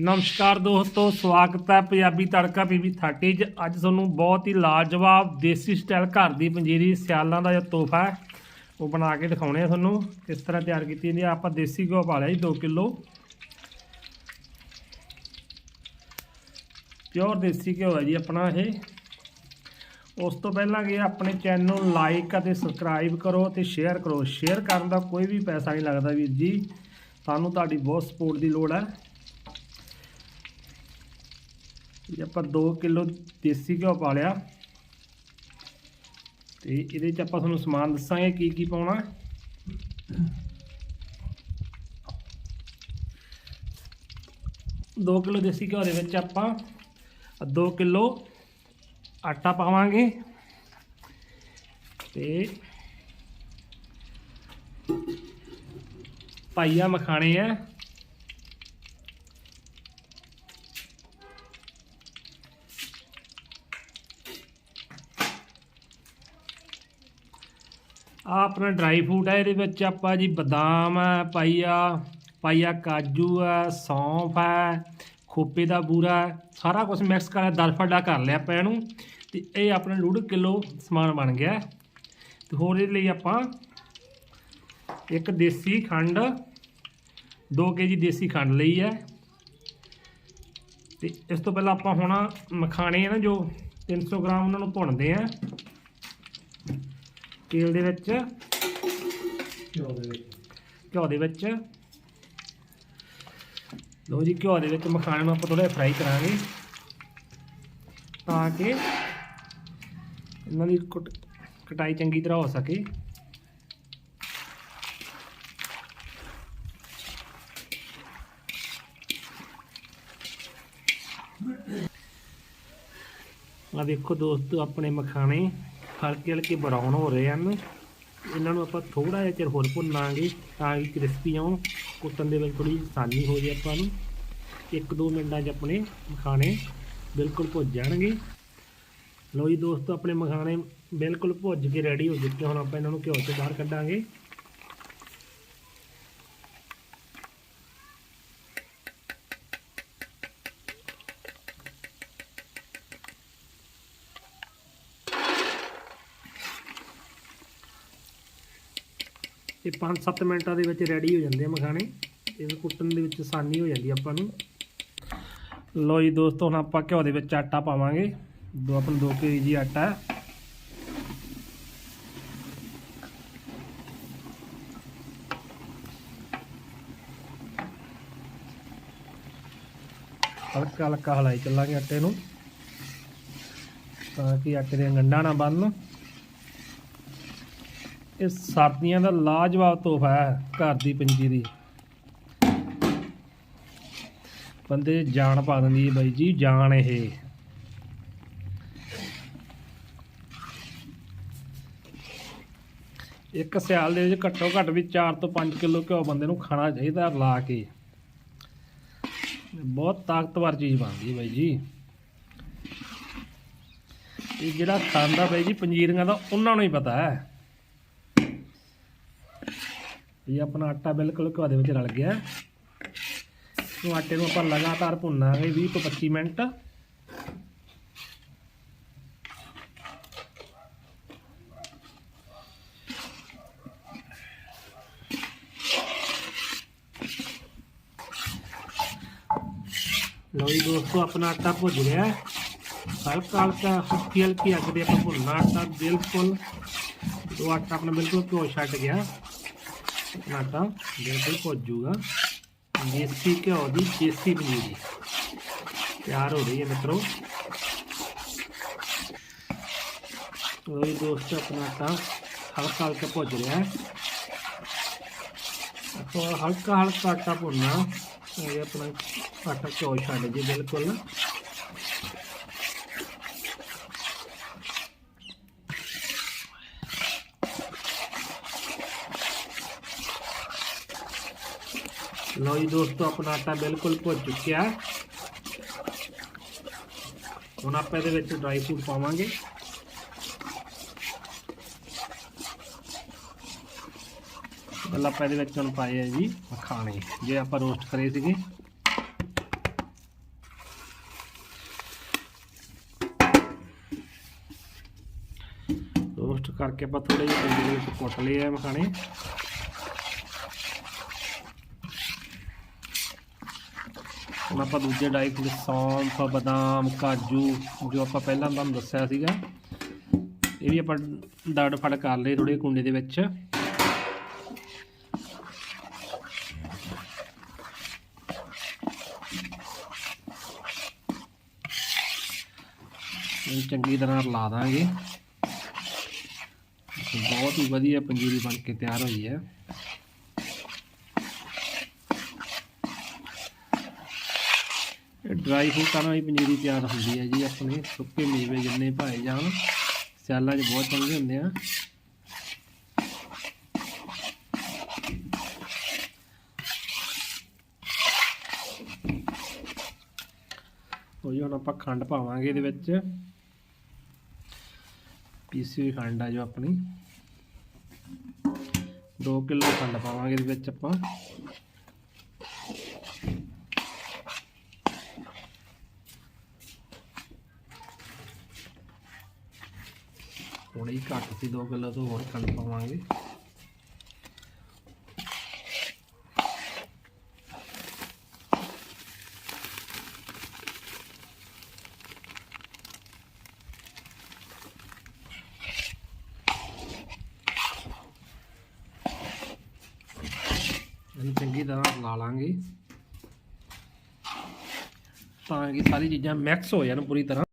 ਨਮਸਕਾਰ ਦੋਸਤੋ, ਸਵਾਗਤ ਹੈ ਪੰਜਾਬੀ ਤੜਕਾ ਪੀਵੀ 30 ਚ। ਅੱਜ ਤੁਹਾਨੂੰ ਬਹੁਤ ਹੀ ਲਾਜਵਾਬ ਦੇਸੀ ਸਟਾਈਲ ਘਰ ਦੀ ਪੰਜੀਰੀ ਸਿਆਲਾਂ ਦਾ ਜੋ ਤੋਹਫਾ ਹੈ, ਉਹ ਬਣਾ ਕੇ ਦਿਖਾਉਣੇ ਆ ਤੁਹਾਨੂੰ। ਕਿਸ ਤਰ੍ਹਾਂ ਤਿਆਰ ਕੀਤੀ ਜਾਂਦੀ ਹੈ ਆਪਾਂ ਦੇਸੀ ਘਿਓ ਪਾ ਲਿਆ ਜੀ 2 ਕਿਲੋ। ਪਿਓਰ ਦੇਸੀ ਘਿਓ ਹੈ ਜੀ ਆਪਣਾ ਇਹ। ਉਸ ਤੋਂ ਪਹਿਲਾਂ ਕਿ ਆਪਣੇ ਚੈਨਲ ਨੂੰ ਲਾਈਕ ਅਤੇ ਸਬਸਕ੍ਰਾਈਬ ਕਰੋ ਤੇ ਸ਼ੇਅਰ ਕਰੋ। ਸ਼ੇਅਰ ਕਰਨ ਦਾ ਕੋਈ ਵੀ ਪੈਸਾ ਨਹੀਂ ਲੱਗਦਾ ਵੀਰ ਜੀ। ਸਾਨੂੰ ਤੁਹਾਡੀ ਬਹੁਤ ਸਪੋਰਟ ਦੀ ਲੋੜ ਹੈ। ਇਹ ਆਪਾਂ 2 ਕਿਲੋ ਦੇਸੀ ਘਿਓ ਪਾ ਲਿਆ। ਤੇ ਇਹਦੇ ਚ ਆਪਾਂ ਤੁਹਾਨੂੰ ਸਮਾਨ ਦੱਸਾਂਗੇ ਕੀ ਕੀ ਪਾਉਣਾ। ਦੋ ਕਿਲੋ ਦੇਸੀ ਘਿਓ ਦੇ ਵਿੱਚ ਆਪਾਂ 2 ਕਿਲੋ ਆਟਾ ਪਾਵਾਂਗੇ। ਤੇ ਪਾਈਆ ਮਖਾਣੇ ਆ। ਆ ਆਪਣਾ ਡਰਾਈ ਫਰੂਟ ਹੈ ਇਹਦੇ ਵਿੱਚ ਆਪਾਂ ਜੀ ਬਦਾਮ ਹੈ ਪਾਈਆ ਪਾਈਆ ਕਾਜੂ ਹੈ ਸੌਂਫ ਹੈ ਖੋਪੇ ਦਾ ਬੂਰਾ, ਸਾਰਾ ਕੁਝ ਮਿਕਸ ਕਰ ਕਰਕੇ ਦਰਫੜਾ ਕਰ ਲਿਆ ਆਪਾਂ ਇਹਨੂੰ, ਤੇ ਇਹ ਆਪਣਾ ਡੂਢ ਕਿਲੋ ਸਮਾਨ ਬਣ ਗਿਆ। ਤੇ ਹੋਰ ਇਹਦੇ ਲਈ ਆਪਾਂ ਇੱਕ ਦੇਸੀ ਖੰਡ 2 ਕੇਜੀ ਦੇਸੀ ਖੰਡ ਲਈ ਹੈ ਤੇ ਇਸ ਤੋਂ ਪਹਿਲਾਂ ਆਪਾਂ ਹੁਣ ਮਖਾਣੇ ਆ ਨਾ ਜੋ 300 ਗ੍ਰਾਮ ਉਹਨਾਂ ਨੂੰ ਭੁੰਨਦੇ ਆ। ਤੇਲ ਦੇ ਵਿੱਚ। ਘਿਓ ਦੇ ਵਿੱਚ। ਘਿਓ ਦੇ ਵਿੱਚ। ਲੋ ਜੀ ਘਿਓ ਦੇ ਵਿੱਚ ਮਖਾਣੇ ਨੂੰ ਆਪਾਂ ਥੋੜਾ ਫਰਾਈ ਕਰਾਂਗੇ। ਤਾਂ ਕਿ ਇਹਨਾਂ ਦੀ ਕੁਟ- ਕਟਾਈ ਚੰਗੀ ਤਰ੍ਹਾਂ ਹੋ ਸਕੇ। ਆ ਦੇਖੋ ਦੋਸਤੋ ਆਪਣੇ ਮਖਾਣੇ ਹਲਕੇ ਹਲਕੇ ਬਰਾਊਨ ਹੋ ਰਹੇ ਹਨ। ਇਹਨਾਂ ਨੂੰ ਆਪਾਂ ਥੋੜਾ ਜਿਹਾ ਚਿਰ ਹੋਰ ਭੁੰਨਾਂਗੇ ਤਾਂ ਕਿ ਕ੍ਰਿਸਪੀ ਆਉਣ। ਕੁੱਟਣ ਦੇ ਵਿੱਚ ਥੋੜੀ ਆਸਾਨੀ ਹੋ ਜਾਏ ਆਪਾਂ ਨੂੰ। ਇੱਕ ਦੋ ਮਿੰਟਾਂ 'ਚ ਆਪਣੇ ਮਖਾਣੇ ਬਿਲਕੁਲ ਭੁੱਜ ਜਾਣਗੇ। ਲਓ ਜੀ ਦੋਸਤੋ, ਆਪਣੇ ਮਖਾਣੇ ਬਿਲਕੁਲ ਭੁੱਜ ਕੇ ਰੈਡੀ ਹੋ ਚੁੱਕੇ ਹੁਣ ਆਪਾਂ ਇਹਨਾਂ ਨੂੰ ਘਿਓ 'ਚੋਂ ਬਾਹਰ ਕੱਢਾਂਗੇ। ਇਹ 5-7 ਮਿੰਟਾਂ ਦੇ ਵਿੱਚ ਰੈਡੀ ਹੋ ਜਾਂਦੇ ਆ ਮਖਾਣੇ ਇਹ ਕੁੱਟਣ ਦੇ ਵਿੱਚ ਆਸਾਨੀ ਹੋ ਜਾਂਦੀ ਆ ਆਪਾਂ ਨੂੰ। ਲੋ ਜੀ ਦੋਸਤੋ, ਹੁਣ ਆਪਾਂ ਘਿਓ ਦੇ ਵਿੱਚ ਆਟਾ ਪਾਵਾਂਗੇ। ਦੋ ਆਪਣ 2 ਕੇਜੀ ਆਟਾ। ਹਲਕਾ ਹਲਕਾ ਹਲਾਈ ਚੱਲਾਂਗੇ ਆਟੇ ਨੂੰ ਤਾਂ ਕਿ ਆਟੇ ਦੀਆਂ ਗੰਢਾਂ ਨਾ ਬੰਨ ਇਹ ਸਰਦੀਆਂ ਦਾ ਲਾਜਵਾਬ ਤੋਹਫਾ ਹੈ ਘਰ ਦੀ ਪੰਜੀਰੀ ਬੰਦੇ ਜਾਨ ਪਾ ਦਿੰਦੀ ਹੈ ਬਾਈ ਜੀ, ਜਾਨ ਇਹ। ਇੱਕ ਸਿਆਲ ਦੇ ਵਿੱਚ ਘੱਟੋ ਘੱਟ ਵੀ 4 ਤੋਂ 5 ਕਿਲੋ ਘਿਓ ਬੰਦੇ ਨੂੰ ਖਾਣਾ ਚਾਹੀਦਾ ਲਾ ਕੇ। ਬਹੁਤ ਤਾਕਤਵਰ ਚੀਜ਼ ਬਣਦੀ ਹੈ ਬਾਈ ਜੀ। ਇਹ ਜਿਹੜਾ ਖਾਂਦਾ ਬਾਈ ਜੀ, ਪੰਜੀਰੀਆਂ ਦਾ ਉਹਨਾਂ ਨੂੰ ਹੀ ਪਤਾ ਹੈ। ਇਹ ਆਪਣਾ ਆਟਾ ਬਿਲਕੁਲ ਘਿਓ ਦੇ ਵਿੱਚ ਰਲ ਗਿਆ। ਨੂੰ ਆਟੇ ਨੂੰ ਆਪਾਂ ਲਗਾਤਾਰ ਭੁੰਨਾਂਗੇ 20 ਤੋਂ 25 ਮਿੰਟ। ਲੋ ਜੀ ਦੋਸਤੋ, ਆਪਣਾ ਆਟਾ ਭੁੱਜ ਗਿਆ ਹਲਕਾ ਹਲਕਾ ਹਲਕੀ ਹਲਕੀ ਅੱਗ ਦੇ ਆਪਾਂ ਭੁੰਨਣਾ ਆਟਾ ਬਿਲਕੁਲ। ਉਹ ਆਟਾ ਆਪਣਾ ਬਿਲਕੁਲ ਘਿਓ ਛੱਡ ਗਿਆ। ਆਟਾ ਬਿਲਕੁਲ ਭੁੱਜ ਜੂਗਾ ਦੇਸੀ ਘਿਓ ਦੀ ਦੇਸੀ ਪਨੀਰੀ ਤਿਆਰ ਹੋ ਰਹੀ ਹੈ ਮਿੱਤਰੋ। ਲੋ ਜੀ ਆਪਣਾ ਆਟਾ ਹਲਕਾ ਹਲਕਾ ਭੁੱਜ ਰਿਹਾ ਹੈ। ਹਲਕਾ ਹਲਕਾ ਆਟਾ ਭੁੰਨਣਾ। ਇਹ ਆਪਣਾ ਆਟਾ ਘਿਓ ਛੱਡ ਜੇ, ਬਿਲਕੁਲ। ਲੋ ਜੀ ਦੋਸਤੋ, ਆਪਣਾ ਆਟਾ ਬਿਲਕੁਲ ਭੁੱਜ ਚੁੱਕਿਆ। ਹੁਣ ਆਪਾਂ ਇਹਦੇ ਵਿੱਚ ਡਰਾਈ ਫਰੂਟ ਪਾਵਾਂਗੇ। ਪਹਿਲਾਂ ਆਪਾਂ ਇਹਦੇ ਵਿੱਚ ਹੁਣ ਪਾਏ ਆ ਜੀ ਮਖਾਣੇ, ਜੇ ਆਪਾਂ ਰੋਸਟ ਕਰੇ ਸੀਗੇ। ਰੋਸਟ ਕਰਕੇ ਆਪਾਂ ਥੋੜੇ ਜਿਹੇ ਵਿੱਚ ਕੁੱਟ ਲਏ ਮਖਾਣੇ। ਹੁਣ ਆਪਾਂ ਦੂਜੇ ਡਰਾਈ ਫਰੂਟ ਸੌਂਫ, ਬਦਾਮ, ਕਾਜੂ, ਜੋ ਆਪਾਂ ਪਹਿਲਾਂ ਤੁਹਾਨੂੰ ਦੱਸਿਆ ਸੀਗਾ, ਇਹ ਵੀ ਆਪਾਂ ਡੱਡ ਫੜ ਕਰ ਲਏ ਥੋੜੇ ਕੁੰਡੇ ਦੇ ਵਿੱਚ। ਇਹਨੂੰ ਚੰਗੀ ਤਰ੍ਹਾਂ ਰਲਾ ਦਾਂਗੇ। ਬਹੁਤ ਹੀ ਵਧੀਆ ਪੰਜੀਰੀ ਬਣ ਕੇ ਤਿਆਰ ਹੋਈ ਹੈ। ਡਰਾਈ ਫਰੂਟਾਂ ਨਾਲ ਹੀ ਪਨੀਰੀ ਤਿਆਰ ਹੁੰਦੀ ਹੈ ਜੀ ਆਪਣੇ, ਸੁੱਕੇ ਮੇਵੇ ਜਿੰਨੇ ਭਾਏ ਜਾਣ, ਸਿਆਲਾਂ 'ਚ ਬਹੁਤ ਚੰਗੇ ਹੁੰਦੇ ਆ। ਉਹ ਜੀ ਹੁਣ ਆਪਾਂ ਖੰਡ ਪਾਵਾਂਗੇ ਇਹਦੇ ਵਿੱਚ। ਪੀਸੀ ਹੋਈ ਖੰਡ ਆ ਜੋ ਆਪਣੀ। 2 ਕਿਲੋ ਖੰਡ ਪਾਵਾਂਗੇ ਇਹਦੇ ਵਿੱਚ ਆਪਾਂ। ਥੋੜੀ ਘੱਟ ਸੀ 2 ਕਿਲੋ ਤੋਂ ਹੋਰ ਖੰਡ ਪਾਵਾਂਗੇ। ਇਹਨੂੰ ਚੰਗੀ ਤਰ੍ਹਾਂ ਲਾ ਲਾਂਗੇ। ਤਾਂ ਕਿ ਸਾਰੀ ਚੀਜ਼ਾਂ ਮਿਕਸ ਹੋ ਜਾਣ ਪੂਰੀ ਤਰ੍ਹਾਂ।